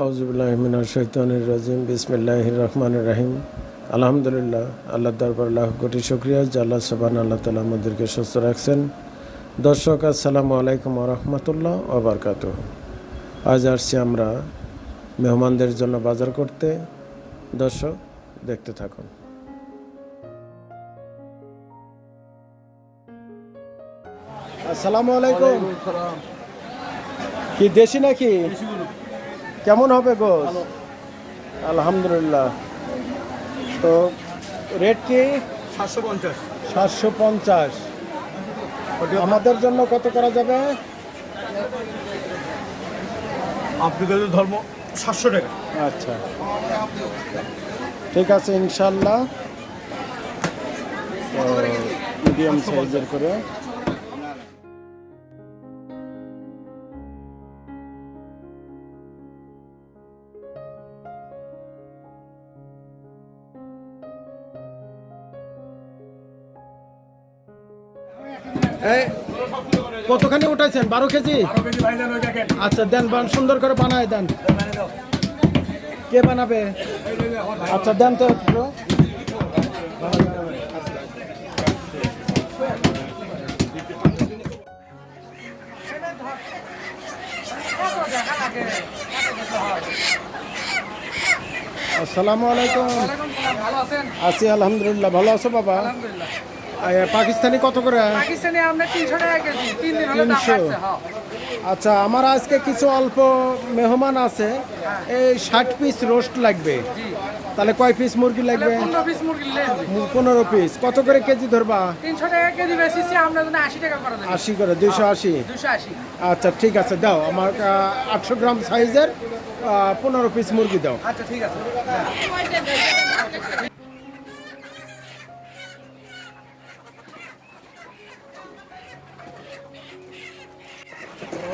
আউজুবিল্লাহমিন শৈতানুর রাজিম বিসমিল্লাহ রহমান রাহিম। আলহামদুলিল্লাহ আল্লাহ দরবার লাখ কোটি শুক্রিয়া যে আল্লাহ সবান আল্লাহ তালা আমাদেরকে সুস্থ রাখছেন। দর্শক আসসালামু আলাইকুম রহমতুল্লাহ ওবরকাত আজ আসছি আমরা মেহমানদের জন্য বাজার করতে। দর্শক দেখতে থাকুন। আসসালামু আলাইকুম। কি দেশি নাকি? কেমন হবে গোস? আলহামদুলিল্লাহ। তো রেট কি? সাতশো পঞ্চাশ। সাতশো পঞ্চাশ। আমাদের জন্য কত করা যাবে? আফ্রিকাদের ধর্ম সাতশো টাকা। আচ্ছা। ঠিক আছে ইনশাল্লাহ। মিডিয়াম সাইজের করে। কতখানি উঠাইছেন? বারো কেজি? আচ্ছা দেন বান সুন্দর করে বানায় দেন। কে বানাবে? আচ্ছা দেন তো আসসালামু আলাইকুম। আছি আলহামদুলিল্লাহ। ভালো আছো বাবা? পাকিস্তানি কত করে? পাকিস্তানে আমরা তিনশো টাকা কেজি। তিন দিন হলে দাম 300 হ্যাঁ। আচ্ছা আমার আজকে কিছু অল্প মেহমান আছে। এই ষাট পিস রোস্ট লাগবে। তাহলে কয় পিস মুরগি লাগবে? পনেরো পিস মুরগি কত করে কেজি ধরবা? তিনশো টাকা কেজি বেশি আমরা জন্য আশি টাকা করে দেবো। করে দুইশো আশি? আচ্ছা ঠিক আছে দাও। আমার আটশো গ্রাম সাইজের পনেরো পিস মুরগি দাও। আচ্ছা ঠিক আছে।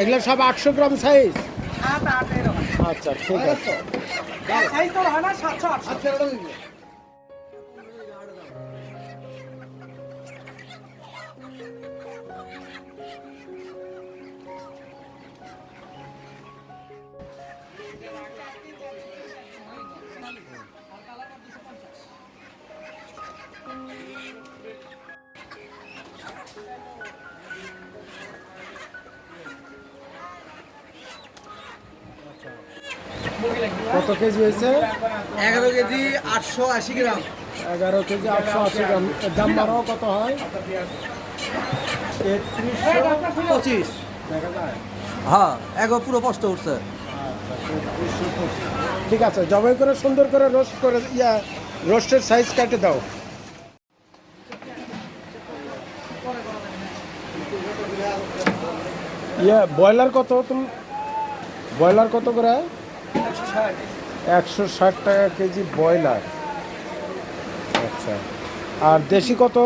এগুলো সব আটশো গ্রাম সাইজ আচ্ছা ঠিক আছে। কত কেজি হয়েছে? এগারো কেজি আটশো আশি গ্রাম। এগারো কেজি আটশো আশি গ্রাম। দাম বাড়াও কত হয়? তেত্রিশশো পঁচিশ। দেখা যায়। হ্যাঁ এগো পুরো কষ্ট উঠছে। ঠিক আছে জবাই করে সুন্দর করে রোস্ট করে ইয়া রোস্টের সাইজ কাটে দাও। ইয়া ব্রয়লার কত? তুমি ব্রয়লার কত করে? একশো ষাট টাকা কেজি ব্রয়লার। আচ্ছা। আর দেশি কত?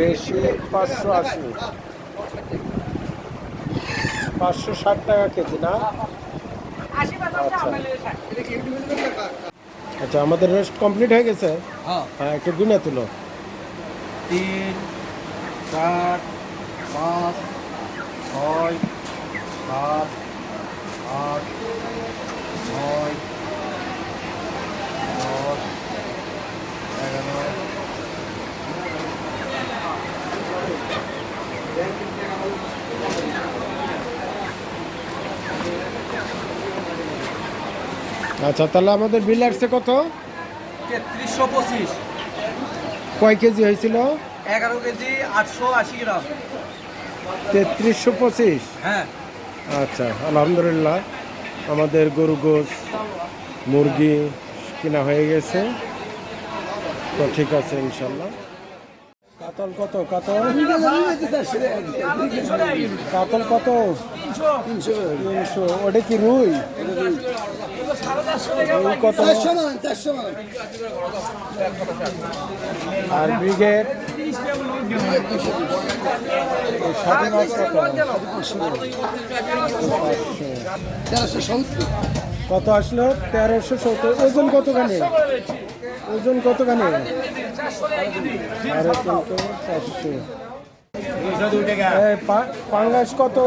দেশি পাঁচশো আশি। পাঁচশো ষাট টাকা কেজি না? আচ্ছা। আচ্ছা আমাদের রেস্ট কমপ্লিট হয়ে গেছে? হ্যাঁ। হ্যাঁ একটু গুনে তুলো। তিন চার পাঁচ ছয় সাত আট নয় দশ এগারো। আচ্ছা তাহলে আমাদের বিল আসছে কত? তেত্রিশশো পঁচিশ। কয় কেজি হয়েছিল? এগারো কেজি আটশো আশি গ্রাম। তেত্রিশশো পঁচিশ। হ্যাঁ। আচ্ছা আলহামদুলিল্লাহ। আমাদের গরু গোস মুরগি কিনা হয়ে গেছে। তো ঠিক আছে ইনশাল্লাহ কাতল কত কাতল? কাতল কত? তিনশো। ওটা কি রুই? কত? আর ব্রিগেড? সাড়ে মাছ কত আসলো? তেরোশো সত্তর। ওজন কতখানি? ওজন কতখানি? আরে চারশো। পাঙ্গাস কত?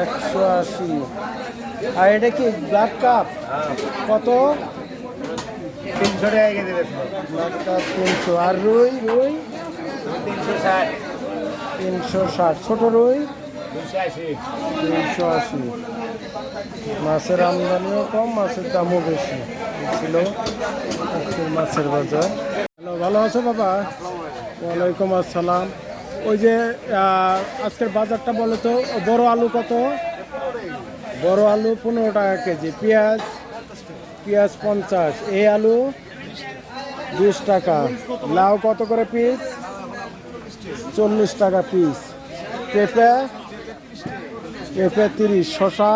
একশো আশি। আর এটা কি ব্ল্যাক কাপ? কত? তিনশো টাকা কেজি তিনশো। আর রুই? রুই? তিনশো ষাট। তিনশো ষাট। ছোট রুই? তিনশো আশি। মাছের আমদানিও কম মাছের দামও বেশি। ছিল মাছের বাজার। হ্যালো ভালো আছো বাবা? ওয়ালাইকুম আসসালাম। ওই যে আজকের বাজারটা বলো তো বড় আলু কত? বড় আলু পনেরো টাকা কেজি। পেঁয়াজ? পেঁয়াজ পঞ্চাশ। এই আলু বিশ টাকা। লাউ কত করে পিস চল্লিশ টাকা পিস পেঁপে? পেঁপে তিরিশ। শশা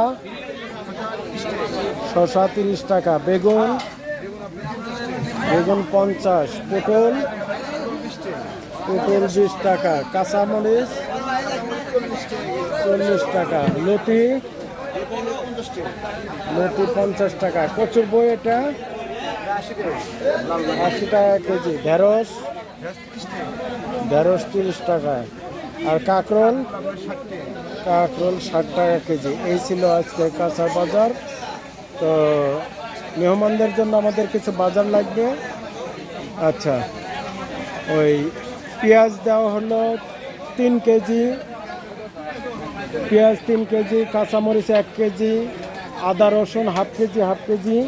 শশা তিরিশ টাকা। বেগুন? বেগুন পঞ্চাশ। পটল? পটল বিশ টাকা। কাঁচামরিচ? চল্লিশ টাকা। লতি? লতি পঞ্চাশ টাকা। কচুর বই এটা। আশি টাকা কেজি। ঢেঁড়স। ঢেঁড়স তিরিশ টাকা। আর কাঁকরোল? কাঁকরোল ষাট টাকা কেজি। এই ছিল আজকে কাঁচা বাজার। তো মেহমানদের জন্য আমাদের কিছু বাজার লাগবে। আচ্ছা ওই পেঁয়াজ দেওয়া হলো তিন কেজি। পেঁয়াজ তিন কেজি, কাঁচামরিচ এক কেজি। আদা রসুন হাফ কেজি হাফ কেজি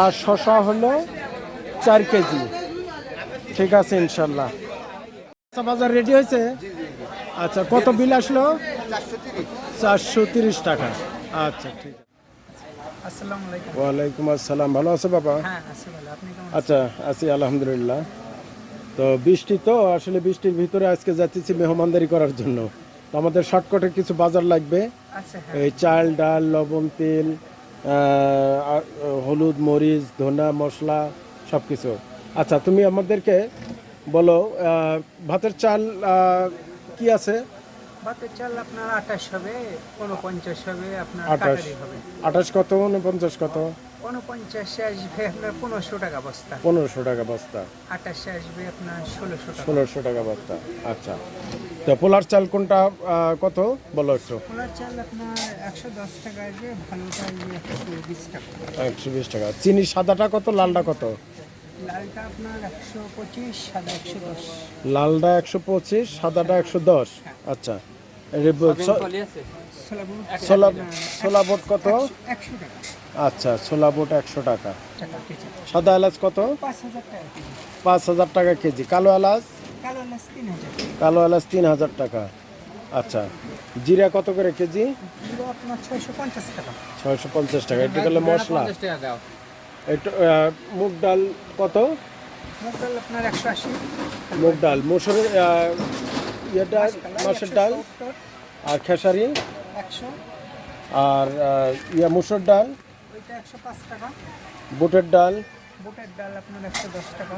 আর শশা হলো চার কেজি। ঠিক আছে ইনশাল্লাহ। কাঁচা বাজার রেডি হয়েছে? আচ্ছা কত বিল আসলো? চারশো তিরিশ টাকা। আচ্ছা ঠিক আছে। ওয়ালাইকুম আসসালাম। ভালো আছে বাবা? হ্যাঁ আচ্ছা আছি আলহামদুলিল্লাহ। তো বৃষ্টি তো আসলে বৃষ্টির ভিতরে আজকে যাচ্ছি মেহমানদারি করার জন্য। আমাদের শর্টকাটে কিছু বাজার লাগবে। আচ্ছা হ্যাঁ। এই চাল ডাল লবণ তেল হলুদ মরিচ ধনা মশলা সব কিছু আচ্ছা তুমি আমাদেরকে বলো ভাতের চাল কি আছে? ভাতের চাল আপনার আঠাশ হবে উনপঞ্চাশ হবে আপনার আঠাশ। হবে। আঠাশ কত উনপঞ্চাশ কত? উনপঞ্চাশে আসবে আপনার পনেরোশো টাকা বস্তা। পনেরোশো টাকা বস্তা। আঠাশে আসবে আপনার ষোলোশো ষোলোশো টাকা বস্তা। আচ্ছা। তো পোলার চাল কোনটা কত? বলো একটু। পোলার চাল আপনার একশো বিশ টাকা। একশো বিশ টাকা। চিনি সাদাটা কত লালটা কত? লালটা আপনার একশো পঁচিশ সাদা একশো দশ। লালটা একশো পঁচিশ সাদাটা একশো দশ। আচ্ছা। এই ব- ছ- সোলাবুন ছোলা বোট কত? আচ্ছা ছোলা বোট একশো টাকা। সাদা এলাচ কত? পাঁচ হাজার টাকা কেজি। পাঁচ হাজার টাকা কেজি। কালো এলাচ? কালো এলাচ তিন হাজার টাকা। আচ্ছা জিরা কত করে কেজি? ছয়শো পঞ্চাশ টাকা। এটা গেলে মশলা। একটু মুগ ডাল কত? মুগ ডাল একশো ডাল মুসুরের ইয়েটা মাছের ডাল আর খেসারি? আর ইয়া মুসুর ডাল? বুটের ডাল? বুটের ডাল আপনার একশো দশ টাকা।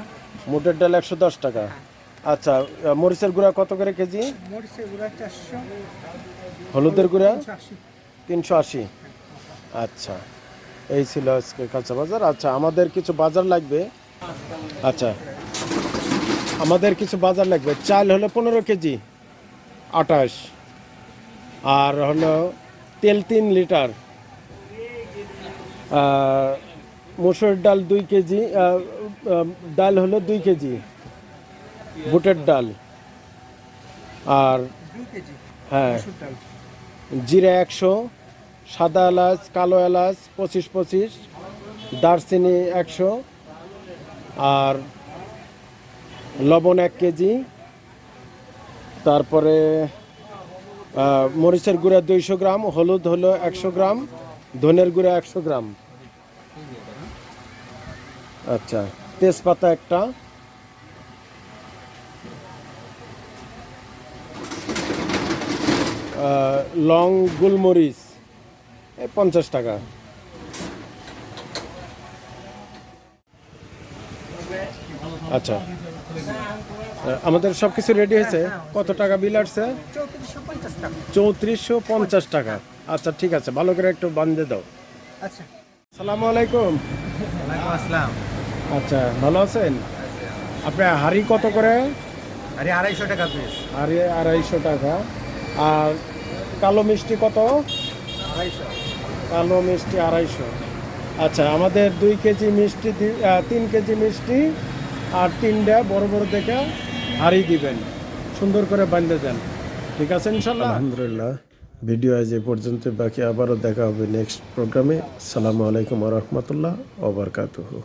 মুটের ডাল একশো দশ টাকা। আচ্ছা মরিচের গুঁড়া কত করে কেজি? মরিচের গুঁড়া চারশো। হলুদের গুঁড়া? তিনশো আশি। আচ্ছা এই ছিল আজকে কাঁচা বাজার। আচ্ছা আমাদের কিছু বাজার লাগবে? আচ্ছা আমাদের কিছু বাজার লাগবে। চাল হলো পনেরো কেজি আঠাশ। আর হলো তেল তিন লিটার। মসুর ডাল দুই কেজি ডাল হলো দুই কেজি। বুটের ডাল আর হ্যাঁ জিরা একশো, সাদা এলাচ, কালো এলাচ, পঁচিশ পঁচিশ, দারচিনি একশো আর লবণ এক কেজি। তারপরে মরিচের গুঁড়া দুইশো গ্রাম, হলুদ হলো একশো গ্রাম, ধনের গুঁড়া একশো গ্রাম। আচ্ছা তেজপাতা একটা। লং গোলমরিচ এই পঞ্চাশ টাকা। আচ্ছা। আমাদের সব কিছু রেডি হয়েছে? কত টাকা বিল আসছে? চৌত্রিশশো পঞ্চাশ টাকা। আচ্ছা ঠিক আছে ভালো করে একটু বান্ধে দাও। আচ্ছা। সালামু আলাইকুম। আসসালাম। আচ্ছা ভালো আছেন? আপনার হাড়ি কত করে? আড়াইশো টাকা পিস হাড়ি আড়াইশো টাকা। আর কালো মিষ্টি কত? কালো মিষ্টি আড়াইশো। আচ্ছা আমাদের দুই কেজি মিষ্টি তিন কেজি মিষ্টি আর তিনটা বড় বড় দেখে হাড়ি দিবেন। সুন্দর করে বাঁধে দেন। ঠিক আছে, ইনশাল্লাহ? আলহামদুলিল্লাহ। ভিডিও আজ এ পর্যন্ত, বাকি আবারও দেখা হবে নেক্সট প্রোগ্রামে। সালামু আলাইকুম রহমতুল্লাহ ওবরকাতুহু